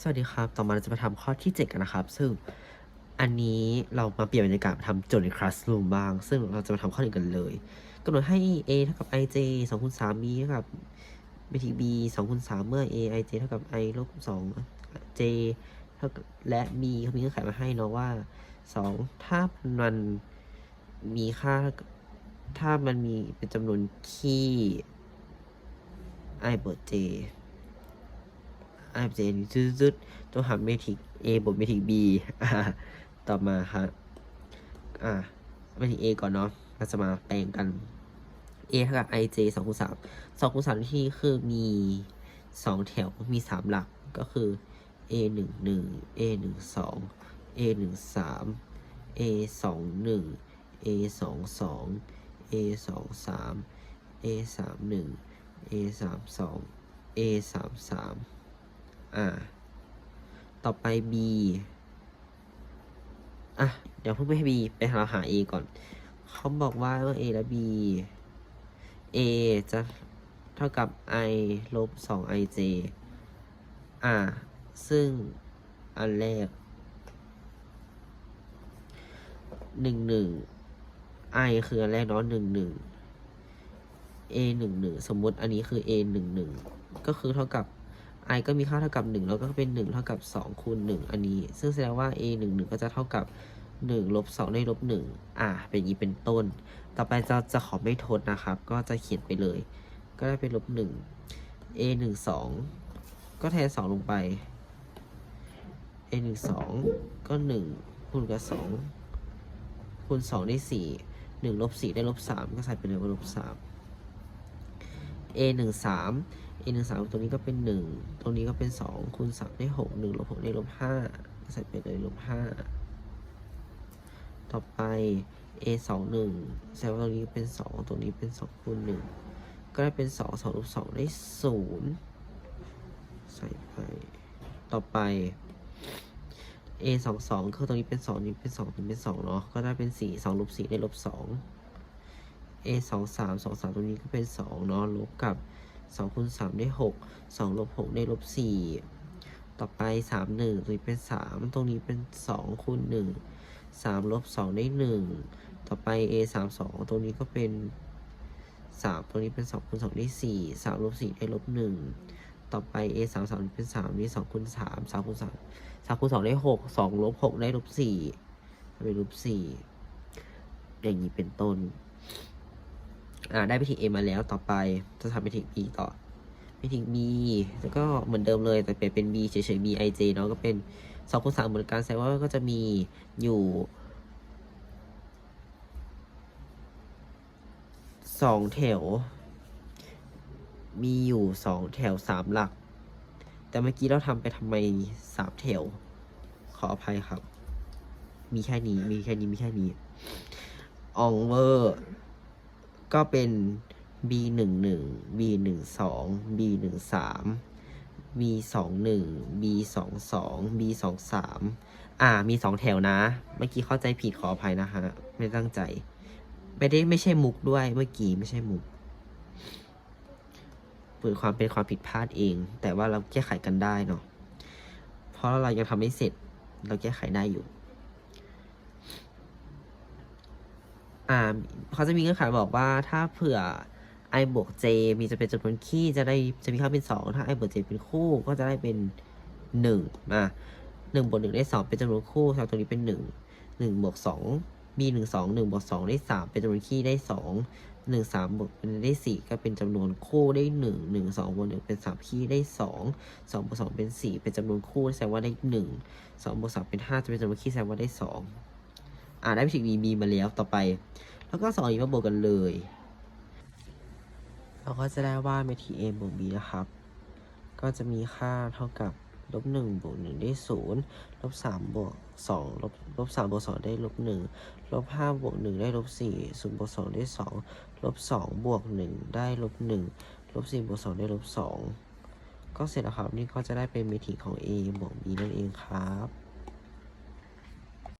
สวัสดีครับ ต่อมาเราจะมาทำข้อที่ 7 กันนะครับ ซึ่งอันนี้เรามาเปลี่ยนบรรยากาศมาทำโจทย์ใน classroom บ้าง ซึ่งเราจะมาทำข้อหนึ่งกันเลยกำหนดให้ a เท่ากับ ij 2คูณ3 b เท่ากับ bt b 2คูณ3เมื่อ a ij เท่ากับ i ลบ2 j เท่ากับและ b เขามีเงื่อนไขมาให้เนาะว่า 2 ถ้ามันมีค่า ถ้ามันมีเป็นจำนวนคี่ i บวก j i บวก j นี่ซึดๆต้องหาเมทริก a บวกเมทริก b อ่าต่อมาครับอ่าเมทริก a ก่อนเนาะเราจะมาแปลงกัน a เท่ากับ i j สองคูณสามสองคูณสามที่คือมีสองแถวมีสามหลักก็คือ a หนึ่งหนึ่ง a หนึ่งสอง a หนึ่งสาม a สองหนึ่ง a สองสอง a สองสาม a สามหนึ่ง a สามสอง a สามสาม อ่า ต่อไป b อะ เดี๋ยวเพิ่งไปให้ b ไปหาหา a ก่อน เขาบอกว่าเมื่อ a และ b a จะเท่ากับ i ลบสอง i j อ่า ซึ่งอันแรกหนึ่งหนึ่ง i คืออันแรกเนาะหนึ่งหนึ่ง a หนึ่งหนึ่งสมมติอันนี้คือ a หนึ่งหนึ่งก็คือเท่ากับ i ก็มีค่าเท่ากับ 1 แล้วก็เป็น 1 เท่ากับ 2 คูณ 1 อันนี้ ซึ่งแสดงว่า a 1 1 ก็จะเท่ากับ 1 ลบ 2 ได้ลบ 1 อ่า เป็นอย่างนี้เป็นต้น ต่อไปจะจะขอไม่ทดนะครับ ก็จะเขียนไปเลย ก็ได้เป็นลบ 1 a 1 2 ก็แทน 2 ลงไป a 1 2 ก็ 1 คูณกับ 2 คูณ 2 ได้ 4 1ลบ4ได้ลบ3ก็ใส่ไปเลยว่าลบ3 a 1 3 n หนึ่งสามตัวนี้ก็เป็น 1 ตรงนี้ก็เป็น 2 คูณ3ได้6 1ลบ6ได้ลบ5ใส่ไปเลยลบ5ต่อไป a 2 1แสดงว่าตรงนี้เป็น 2 ตรงนี้เป็น 2 คูณ 1 ก็ได้เป็น 2 2ลบ2ได้ 0 ใส่ไป ต่อไป a 2 2คือตรงนี้เป็น 2 นี้เป็น 2 นี้เป็น 2 เนาะ ก็ได้เป็น 4 2ลบ4ได้ลบ2 a 2 3 2 3ตรงนี้ก็เป็น 2 เนาะ ลบกับ สองคูณสามได้หกสองลบหกได้ลบสี่ต่อไปสามหนึ่งตรงนี้เป็นสามตรงนี้เป็นสองคูณหนึ่งสามลบสองได้หนึ่งต่อไป a สามสองตรงนี้ก็เป็นสามตรงนี้เป็นสองคูณสองได้สี่สามลบสี่ได้ลบหนึ่งต่อไป a สามสามเป็นสามนี่สองคูณสามสามคูณสามสามคูณสองได้หกสองลบหกได้ลบสี่เป็นลบสี่อย่างนี้เป็นต้น อ่าได้ไปถึง A มาแล้วต่อไปจะทำไปถึง B ต่อไปถึง B แล้วก็เหมือนเดิมเลยแต่เปลี่ยนเป็น B เฉยๆ B I J เนาะก็เป็นสองคูณสามเหมือนกันแสดงว่าก็จะมีอยู่สองแถว มีอยู่สองแถวสามหลัก แต่เมื่อกี้เราทำไปทำไมสามแถว ขออภัยครับ มีแค่นี้ มีแค่นี้ มีแค่นี้ อองเวอร์ ก็เป็น b หนึ่งหนึ่ง b หนึ่งสอง b หนึ่งสาม b สองหนึ่ง b สองสอง b สองสามอ่า มีสองแถวนะ เมื่อกี้เข้าใจผิดขออภัยนะฮะ ไม่ตั้งใจ ไม่ได้ไม่ใช่มุกด้วย เมื่อกี้ไม่ใช่มุกเปิดความเป็นความผิดพลาดเอง แต่ว่าเราแก้ไขกันได้เนาะ เพราะเรายังทำไม่เสร็จ เราแก้ไขได้อยู่ อ่าเขาจะมีเงื่อนไขบอกว่าถ้าเผื่อ i บวก j มีจะเป็นจำนวนคี่จะได้จะมีค่าเป็นสองถ้า i บวก j เป็นคู่ก็จะได้เป็นหนึ่งอะหนึ่งบวกหนึ่งได้สองเป็นจำนวนคู่ครับตรงนี้เป็นหนึ่งหนึ่งบวกสองมีหนึ่งสองหนึ่งบวกสองได้สามเป็นจำนวนคี่ได้สองหนึ่งสามบวกเป็นได้สี่ก็เป็นจำนวนคู่ได้หนึ่งหนึ่งสองบวกหนึ่งเป็นสามคี่ได้สองสองบวกสองเป็นสี่เป็นจำนวนคู่แสดงว่าได้หนึ่งสองบวกสามเป็นห้าจะเป็นจำนวนคี่แสดงว่าได้ส อ่าได้ไปถึง b b มาแล้วต่อไป แล้วก็สองนี้มาบวกกันเลย เราก็จะได้ว่าเมที a บวก b นะครับ ก็จะมีค่าเท่ากับลบหนึ่งบวกหนึ่งได้ศูนย์ลบสามบวกสองลบลบสามบวกสองได้ลบหนึ่งลบห้าบวกหนึ่งได้ลบสี่ศูนย์บวกสองได้สองลบสองบวกหนึ่งได้ลบหนึ่งลบสี่บวกสองได้ลบสองก็เสร็จแล้วครับ นี่ก็จะได้เป็นเมทีของ a บวก b นั่นเองครับ